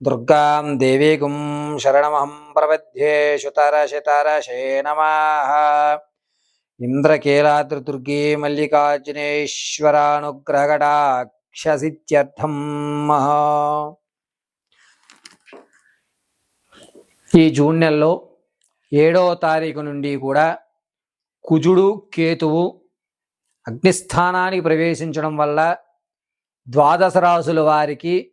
దుర్గాం దేవీగుం శరణమహం ప్రపద్యే శుతరశతరశే నమ ఇంద్రకీలాద్రిదుర్గే మల్లికార్జునేశ్వరానుగ్రహకటాక్షసిత్యర్థం ఈ జూన్ నెలలో ఏడవ తారీఖు నుండి కూడా కుజుడు కేతువు అగ్నిస్థానానికి ప్రవేశించడం వల్ల ద్వాదశ రాసుల వారికి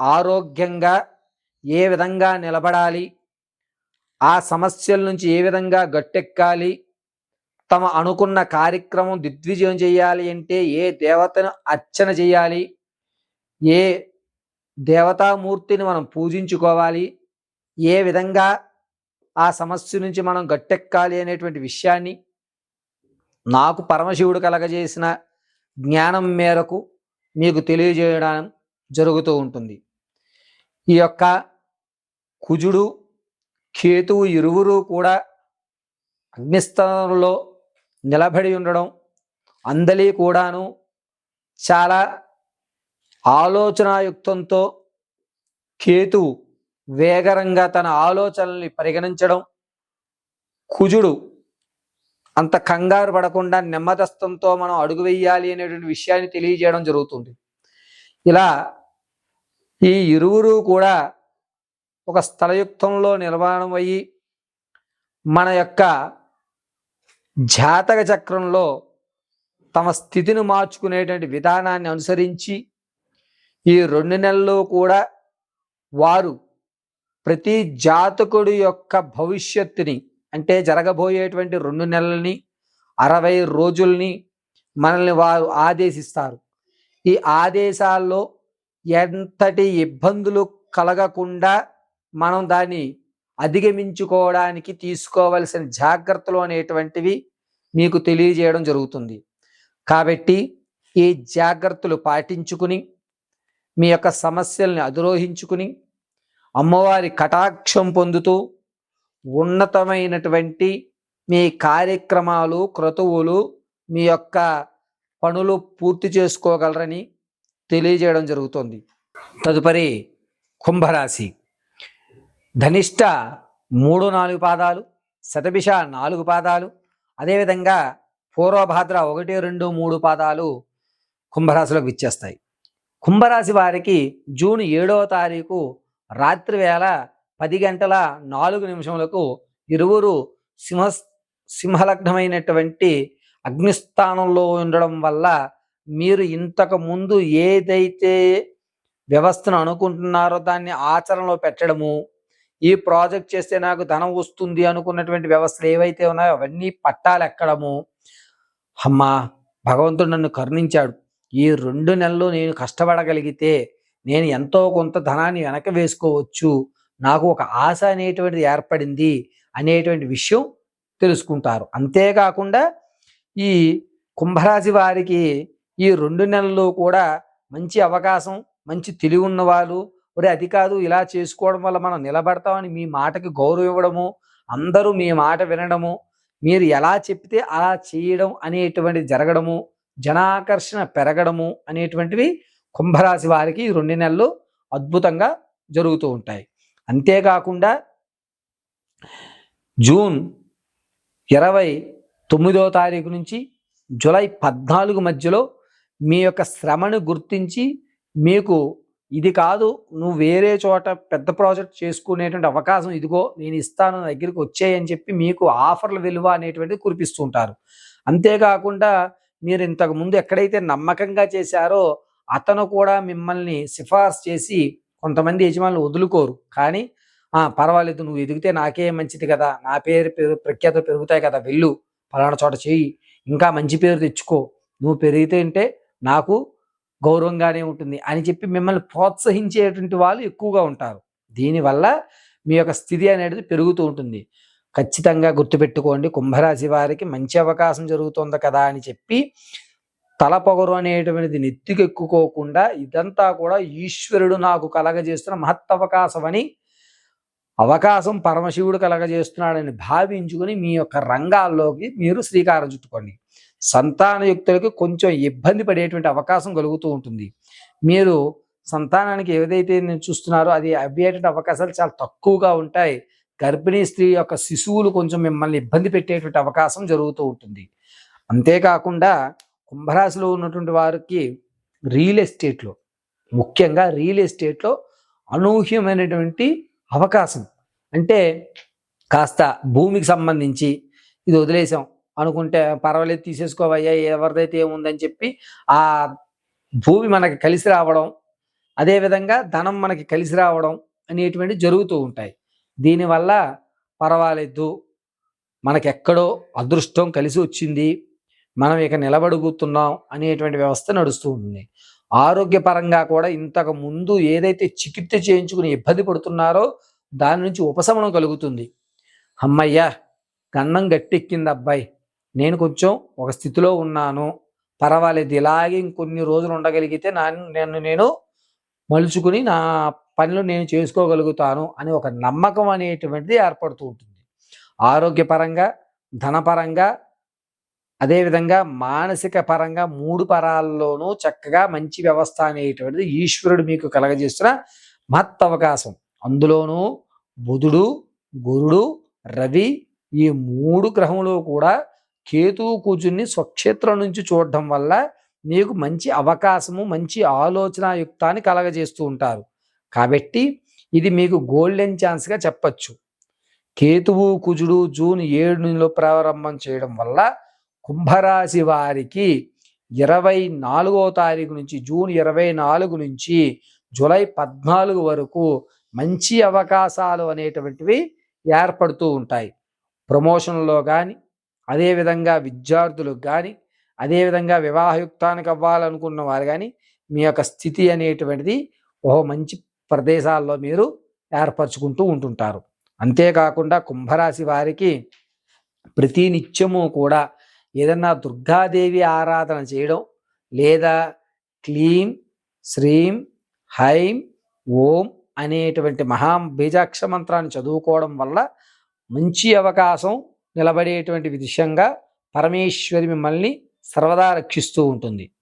ఆరోగ్యంగా ఏ విధంగా నిలబడాలి? ఆ సమస్యల నుంచి ఏ విధంగా గట్టెక్కాలి? తమ అనుకున్న కార్యక్రమం దిగ్విజయం చేయాలి అంటే ఏ దేవతను అర్చన చేయాలి? ఏ దేవతామూర్తిని మనం పూజించుకోవాలి? ఏ విధంగా ఆ సమస్య నుంచి మనం గట్టెక్కాలి అనేటువంటి విషయాన్ని నాకు పరమశివుడు కలగజేసిన జ్ఞానం మేరకు మీకు తెలియజేయడం జరుగుతూ ఉంటుంది. ఈ యొక్క కుజుడు కేతువు ఇరువురు కూడా అగ్నిస్థానంలో నిలబడి ఉండడం అందలి కూడాను చాలా ఆలోచనాయుక్తంతో కేతువు వేగరంగా తన ఆలోచనల్ని పరిగణించడం కుజుడు అంత కంగారు పడకుండా నెమ్మదస్తంతో మనం అడుగు వేయాలి అనేటువంటి విషయాన్ని తెలియజేయడం జరుగుతుంది. ఇలా ఈ ఇరువురు కూడా ఒక స్థలయుక్తంలో నిర్మాణం అయ్యి మన యొక్క జాతక చక్రంలో తమ స్థితిని మార్చుకునేటువంటి విధానాన్ని అనుసరించి ఈ రెండు నెలల్లో కూడా వారు ప్రతి జాతకుడి యొక్క భవిష్యత్తుని అంటే జరగబోయేటువంటి రెండు నెలల్ని అరవై రోజుల్ని మనల్ని వారు ఆదేశిస్తారు. ఈ ఆదేశాల్లో ఎంతటి ఇబ్బందులు కలగకుండా మనం దాన్ని అధిగమించుకోవడానికి తీసుకోవలసిన జాగ్రత్తలు అనేటువంటివి మీకు తెలియజేయడం జరుగుతుంది. కాబట్టి ఈ జాగ్రత్తలు పాటించుకుని మీ యొక్క సమస్యల్ని అధిరోహించుకుని అమ్మవారి కటాక్షం పొందుతూ ఉన్నతమైనటువంటి మీ కార్యక్రమాలు క్రతువులు మీ యొక్క పనులు పూర్తి చేసుకోగలరని తెలియజేయడం జరుగుతోంది. తదుపరి కుంభరాశి. ధనిష్ట మూడు నాలుగు పాదాలు శతభిష నాలుగు పాదాలు అదేవిధంగా పూర్వభాద్ర ఒకటి రెండు మూడు పాదాలు కుంభరాశిలోకి విచ్చేస్తాయి. కుంభరాశి వారికి జూన్ ఏడవ తారీఖు రాత్రి వేళ పది గంటల నాలుగు నిమిషములకు ఇరువురు సింహ సింహలగ్నమైనటువంటి అగ్నిస్థానంలో ఉండడం వల్ల మీరు ఇంతకు ముందు ఏదైతే వ్యవస్థను అనుకుంటున్నారో దాన్ని ఆచరణలో పెట్టడము ఈ ప్రాజెక్ట్ చేస్తే నాకు ధనం వస్తుంది అనుకున్నటువంటి వ్యవస్థలు ఏవైతే ఉన్నాయో అవన్నీ పట్టాలు ఎక్కడము. అమ్మా భగవంతుడు నన్ను కరుణించాడు. ఈ రెండు నెలలు నేను కష్టపడగలిగితే నేను ఎంతో కొంత ధనాన్ని వెనక వేసుకోవచ్చు. నాకు ఒక ఆశ అనేటువంటిది ఏర్పడింది అనేటువంటి విషయం తెలుసుకుంటారు. అంతేకాకుండా ఈ కుంభరాశి వారికి ఈ రెండు నెలల్లో కూడా మంచి అవకాశం మంచి తెలివి ఉన్నవాళ్ళు ఒరే అది కాదు ఇలా చేసుకోవడం వల్ల మనం నిలబడతామని మీ మాటకి గౌరవం ఇవ్వడము అందరూ మీ మాట వినడము మీరు ఎలా చెప్తే అలా చేయడం అనేటువంటి జరగడము జనాకర్షణ పెరగడము అనేటువంటివి కుంభరాశి వారికి రెండు నెలలు అద్భుతంగా జరుగుతూ ఉంటాయి. అంతేకాకుండా జూన్ ఇరవై తొమ్మిదవ తారీఖు నుంచి జూలై పద్నాలుగు మధ్యలో మీ యొక్క శ్రమను గుర్తించి మీకు ఇది కాదు నువ్వు వేరే చోట పెద్ద ప్రాజెక్ట్ చేసుకునేటువంటి అవకాశం ఇదిగో నేను ఇస్తాను నా దగ్గరికి వచ్చాయని చెప్పి మీకు ఆఫర్ల విలువ అనేటువంటిది కురిపిస్తుంటారు అంతేకాకుండా మీరు ఇంతకు ముందు ఎక్కడైతే నమ్మకంగా చేశారో అతను కూడా మిమ్మల్ని సిఫార్సు చేసి కొంతమంది యజమానులు వదులుకోరు. కానీ పర్వాలేదు నువ్వు ఎదిగితే నాకే మంచిది కదా నా పేరు ప్రఖ్యాత పెరుగుతాయి కదా వెళ్ళు. ఫలానా చోట చేయి. ఇంకా మంచి పేరు తెచ్చుకో. నువ్వు పెరిగితే అంటే నాకు గౌరవంగానే ఉంటుంది అని చెప్పి మిమ్మల్ని ప్రోత్సహించేటువంటి వాళ్ళు ఎక్కువగా ఉంటారు. దీనివల్ల మీ యొక్క స్థితి అనేది పెరుగుతూ ఉంటుంది. ఖచ్చితంగా గుర్తుపెట్టుకోండి కుంభరాశి వారికి మంచి అవకాశం జరుగుతుంది కదా అని చెప్పి తల పొగరు అనేటువంటిది నెత్తికెక్కుకోకుండా ఇదంతా కూడా ఈశ్వరుడు నాకు కలగజేస్తున్న మహత్ అవకాశం అని అవకాశం పరమశివుడు కలగజేస్తున్నాడని భావించుకుని మీ యొక్క రంగాల్లోకి మీరు శ్రీకారం చుట్టుకోండి. సంతానయుక్తులకి కొంచెం ఇబ్బంది పడేటువంటి అవకాశం కలుగుతూ ఉంటుంది. మీరు సంతానానికి ఏదైతే నేను చూస్తున్నారో అది అయ్యేటువంటి అవకాశాలు చాలా తక్కువగా ఉంటాయి. గర్భిణీ స్త్రీ యొక్క శిశువులు కొంచెం మిమ్మల్ని ఇబ్బంది పెట్టేటువంటి అవకాశం జరుగుతూ ఉంటుంది. అంతేకాకుండా కుంభరాశిలో ఉన్నటువంటి వారికి రియల్ ఎస్టేట్లో ముఖ్యంగా రియల్ ఎస్టేట్లో అనూహ్యమైనటువంటి అవకాశం. అంటే కాస్త భూమికి సంబంధించి ఇది వదిలేసాం. అనుకుంటే పర్వాలేదు తీసేసుకోవయ్యా ఎవరిదైతే ఏముందని చెప్పి ఆ భూమి మనకి కలిసి రావడం అదేవిధంగా ధనం మనకి కలిసి రావడం అనేటువంటి జరుగుతూ ఉంటాయి. దీనివల్ల పర్వాలేదు మనకి ఎక్కడో అదృష్టం కలిసి వచ్చింది మనం ఇక నిలబడుగుతున్నాం అనేటువంటి వ్యవస్థ నడుస్తూ ఉంటుంది ఆరోగ్యపరంగా కూడా ఇంతకు ముందు ఏదైతే చికిత్స చేయించుకుని ఇబ్బంది పడుతున్నారో దాని నుంచి ఉపశమనం కలుగుతుంది. అమ్మయ్యా గన్నం గట్టెక్కింది అబ్బాయి. నేను కొంచెం ఒక స్థితిలో ఉన్నాను. పర్వాలేదు ఇలాగే ఇంకొన్ని రోజులు ఉండగలిగితే నా నేను నేను మలుచుకుని నా పనులు నేను చేసుకోగలుగుతాను అని ఒక నమ్మకం అనేటువంటిది ఏర్పడుతూ ఉంటుంది. ఆరోగ్యపరంగా ధనపరంగా అదేవిధంగా మానసిక పరంగా మూడు పరాల్లోనూ చక్కగా మంచి వ్యవస్థ అనేటువంటిది ఈశ్వరుడు మీకు కలగజేస్తున్న మహత్ అవకాశం. అందులోనూ బుధుడు గురుడు రవి ఈ మూడు గ్రహంలో కూడా కేతువు కూచుని స్వక్షేత్రం నుంచి చూడటం వల్ల మీకు మంచి అవకాశము మంచి ఆలోచనాయుక్తాన్ని కలగజేస్తూ ఉంటారు. కాబట్టి ఇది మీకు గోల్డెన్ ఛాన్స్గా చెప్పచ్చు. కేతువు కుజుడు జూన్ ఏడులో ప్రారంభం చేయడం వల్ల కుంభరాశి వారికి ఇరవై నాలుగో తారీఖు నుంచి జూన్ ఇరవై నాలుగు నుంచి జూలై పద్నాలుగు వరకు మంచి అవకాశాలు అనేటువంటివి ఏర్పడుతూ ఉంటాయి. ప్రమోషన్లో కానీ అదేవిధంగా విద్యార్థులకు కానీ అదేవిధంగా వివాహయుక్తానికి అవ్వాలనుకున్న వారు కానీ మీ యొక్క స్థితి అనేటువంటిది ఓ మంచి ప్రదేశాల్లో మీరు ఏర్పరచుకుంటూ ఉంటుంటారు. అంతేకాకుండా కుంభరాశి వారికి ప్రతి నిత్యము కూడా ఏదన్నా దుర్గాదేవి ఆరాధన చేయడం లేదా క్లీం శ్రీం హైం ఓం అనేటువంటి మహా బీజాక్ష మంత్రాన్ని చదువుకోవడం వల్ల మంచి అవకాశం నిలబడేటువంటి విషయంగా పరమేశ్వరి మిమ్మల్ని సర్వదా రక్షిస్తూ ఉంటుంది.